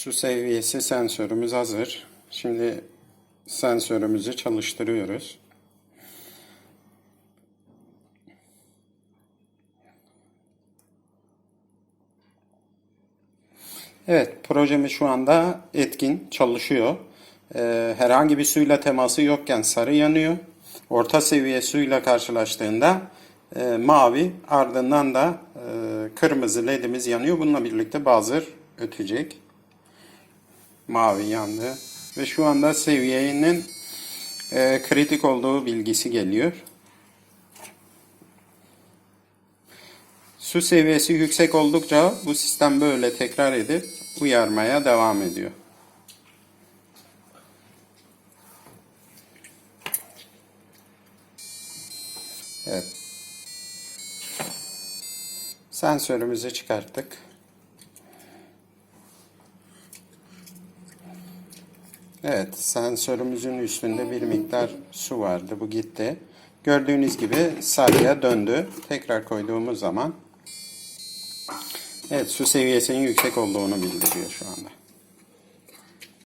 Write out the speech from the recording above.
Su seviyesi sensörümüz hazır. Şimdi sensörümüzü çalıştırıyoruz. Evet, projemiz şu anda etkin, çalışıyor. Ee, herhangi bir suyla teması yokken sarı yanıyor. Orta seviye suyla karşılaştığında e, mavi, ardından da e, kırmızı ledimiz yanıyor. Bununla birlikte buzzer ötecek. Mavi yandı. Ve şu anda seviyenin e, kritik olduğu bilgisi geliyor. Su seviyesi yüksek oldukça bu sistem böyle tekrar edip uyarmaya devam ediyor. Evet. Sensörümüzü çıkarttık. Evet, sensörümüzün üstünde bir miktar su vardı. Bu gitti. Gördüğünüz gibi sarıya döndü. Tekrar koyduğumuz zaman Evet, su seviyesinin yüksek olduğunu bildiriyor şu anda.